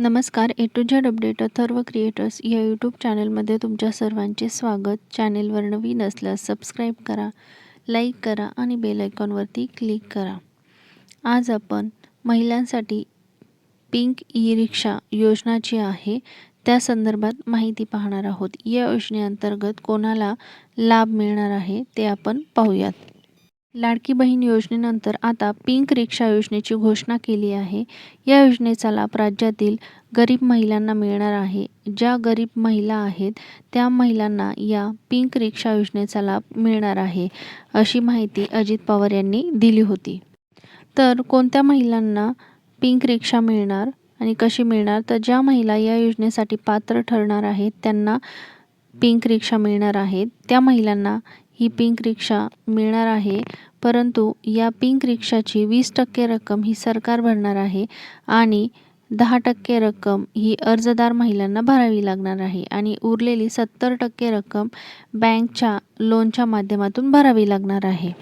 नमस्कार A to Z update Atharva creators या YouTube चॅनलमध्ये तुमच्या सर्वांचे स्वागत. चॅनेलवर नवीन असल्यास सबस्क्राईब करा लाईक करा आणि बेल आयकॉनवरती क्लिक करा. आज आपण महिलांसाठी पिंक ई रिक्षा योजना जी आहे त्या संदर्भात माहिती पाहणार आहोत. या योजनेअंतर्गत कोणाला लाभ मिळणार आहे ते आपण पाहूयात. लाडकी बहीण योजनेनंतर आता पिंक रिक्षा योजनेची घोषणा केली आहे. या योजनेचा लाभ राज्यातील गरीब महिलांना मिळणार आहे. ज्या गरीब महिला आहेत त्या महिलांना या पिंक रिक्षा योजनेचा लाभ मिळणार आहे अशी माहिती अजित पवार यांनी दिली होती. तर कोणत्या महिलांना पिंक रिक्षा मिळणार आणि कशी मिळणार? तर ज्या महिला या योजनेसाठी पात्र ठरणार आहेत त्यांना पिंक रिक्षा मिळणार आहेत त्या महिलांना ही पिंक रिक्षा मिळणार आहे. परंतु या पिंक रिक्षाची वीस टक्के रक्कम ही सरकार भरणार आहे आणि दहा टक्के रक्कम ही अर्जदार महिलांना भरावी लागणार आहे आणि उरलेली सत्तर टक्के रक्कम बँकच्या लोनच्या माध्यमातून भरावी लागणार आहे.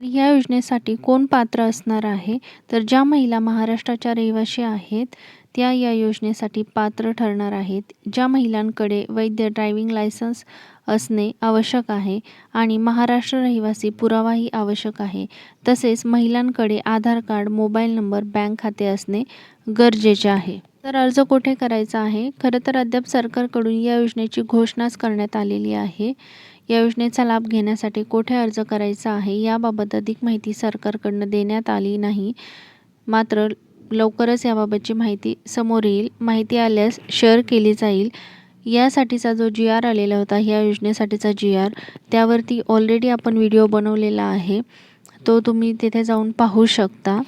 या योजनेसाठी कोण पात्र असणार आहे? तर ज्या महिला महाराष्ट्राच्या रहिवाशी आहेत त्या या योजनेसाठी पात्र ठरणार आहेत. ज्या महिलांकडे वैध ड्रायव्हिंग लायसन्स असणे आवश्यक आहे आणि महाराष्ट्र रहिवासी पुरावाही आवश्यक आहे तसेच महिलांकडे Aadhaar card mobile number bank खाते असणे गरजेचे आहे. तर अर्ज कुठे करायचा आहे? खरं तर अद्याप सरकारकडून या योजनेची घोषणाच करण्यात आलेली आहे. या योजनेचा लाभ घेण्यासाठी कोठे अर्ज करायचा आहे याबाबत अधिक माहिती सरकारकडनं देण्यात आली नाही. मात्र लवकरच याबाबतची माहिती समोर येईल. माहिती आल्यास शेअर केली जाईल. यासाठीचा जो जी आर आलेला होता ह्या योजनेसाठीचा जी आर त्यावरती ऑलरेडी आपण व्हिडिओ बनवलेला आहे. तो तुम्ही तिथे जाऊन पाहू शकता.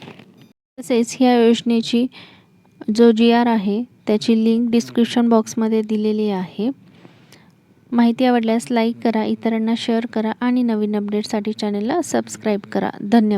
तसेच ह्या योजनेची जो जी आर आहे त्याची लिंक डिस्क्रिप्शन बॉक्समध्ये दिलेली आहे. माहिती आवडल्यास लाईक करा इतरांना शेअर करा आणि नवीन अपडेटसाठी चॅनलला सबस्क्राईब करा. धन्यवाद.